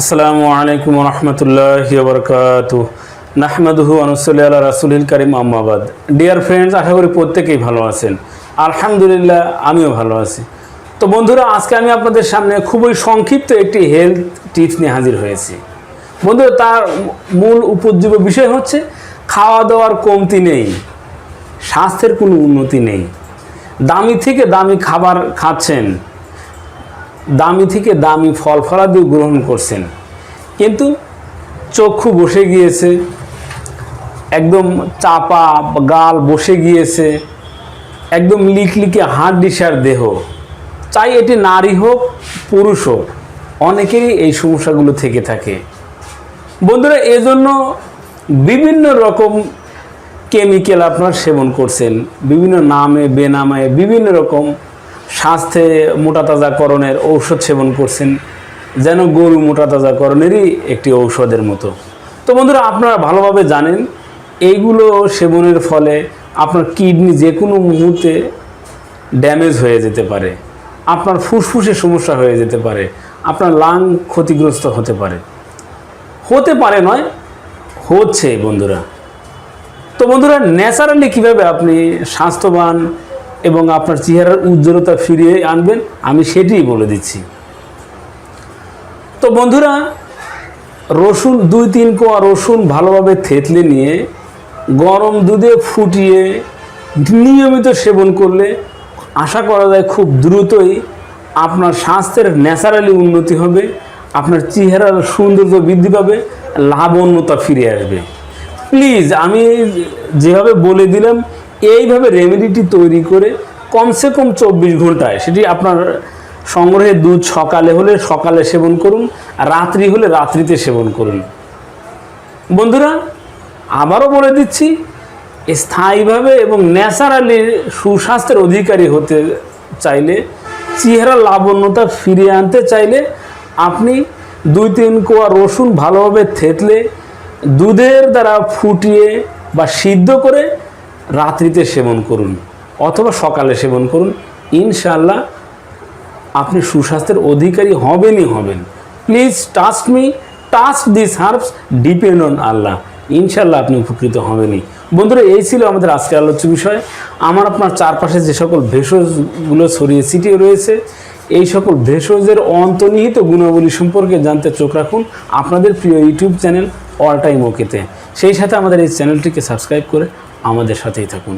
আসসালামু আলাইকুম রহমতুল্লাহ বরকাত নাহমাদুহু আনুসল্লি আল্লাহ রাসুলিল করিম আম্মাবাদ ডিয়ার ফ্রেন্ডস আশা করি প্রত্যেকেই ভালো আছেন। আলহামদুলিল্লাহ, আমিও ভালো আছি। তো বন্ধুরা, আজকে আমি আপনাদের সামনে খুবই সংক্ষিপ্ত একটি হেলথ টিপস নিয়ে হাজির হয়েছি। বন্ধুরা, তার মূল উপজীব্য বিষয় হচ্ছে খাওয়া দাওয়ার কমতি নেই, স্বাস্থ্যের কোনো উন্নতি নেই। দামি থেকে দামি খাবার খাচ্ছেন দামি থেকে দামি ফল ফলাদি গ্রহণ করছেন। কিন্তু চক্ষু বসে গিয়েছে, একদম চাপা গাল বসে গিয়েছে, একদম লিকলিকে হাড় ডিসার দেহ। চাই এটি নারী হোক, পুরুষ হোক, অনেকেরই এই সমস্যাগুলো থেকে থাকে। বন্ধুরা, এজন্য বিভিন্ন রকম কেমিক্যাল আপনার সেবন করছেন, বিভিন্ন নামে, বেনামে, বিভিন্ন রকম স্বাস্থ্যে মোটা তাজাকরণের ঔষধ সেবন করছেন, যেন গরু মোটা তাজাকরণেরই একটি ঔষধের মতো। তো বন্ধুরা, আপনারা ভালোভাবে জানেন, এইগুলো সেবনের ফলে আপনার কিডনি যে কোনো মুহূর্তে ড্যামেজ হয়ে যেতে পারে, আপনার ফুসফুসে সমস্যা হয়ে যেতে পারে, আপনার লাং ক্ষতিগ্রস্ত হতে পারে। হতে পারে নয়, হচ্ছে বন্ধুরা। তো বন্ধুরা, ন্যাচারালি কীভাবে আপনি স্বাস্থ্যবান এবং আপনার চেহারার উজ্জ্বলতা ফিরিয়ে আনবেন, আমি সেটিই বলে দিচ্ছি। তো বন্ধুরা, রসুন দুই তিন কোয়া রসুন ভালোভাবে থেতলে নিয়ে, গরম দুধে ফুটিয়ে নিয়মিত সেবন করলে আশা করা যায় খুব দ্রুতই আপনার স্বাস্থ্যের ন্যাচারালি উন্নতি হবে, আপনার চেহারার সৌন্দর্য বৃদ্ধি পাবে, লাবণ্যতা ফিরে আসবে। প্লিজ, আমি যেভাবে বলে দিলাম এইভাবে রেমেডিটি তৈরি করে কমসে কম চব্বিশ ঘন্টায় সেটি আপনার সংগ্রহে দুধ সকালে হলে সকালে সেবন করুন আর রাত্রি হলে রাত্রিতে সেবন করুন। বন্ধুরা, আবারও বলে দিচ্ছি, স্থায়ীভাবে এবং ন্যাচারালি সুস্বাস্থ্যের অধিকারী হতে চাইলে, চেহারা লাবণ্যতা ফিরিয়ে আনতে চাইলে আপনি দুই তিন কোয়া রসুন ভালোভাবে থেতলে দুধের দ্বারা ফুটিয়ে বা সিদ্ধ করে রাত্রিতে সেবন করুন, অথবা সকালে সেবন করুন। ইনশাল্লাহ আপনি সুস্বাস্থ্যের অধিকারী হবেনই হবেন। Please trust me trust this herbs depend on আল্লাহ ইনশাল্লাহ আপনি উপকৃত হবেনই। বন্ধুরা, এই ছিল আমাদের আজকের আলোচ্য বিষয়। আমার আপনার চারপাশে যে সকল ভেষজগুলো ছড়িয়ে ছিটিয়ে রয়েছে, এই সকল ভেষজের অন্তর্নিহিত গুণাবলী সম্পর্কে জানতে চোখ রাখুন আপনাদের প্রিয় ইউটিউব চ্যানেল অল টাইম ওকেতে। সেই সাথে আমাদের এই চ্যানেলটিকে সাবস্ক্রাইব করে আমাদের সাথেই থাকুন।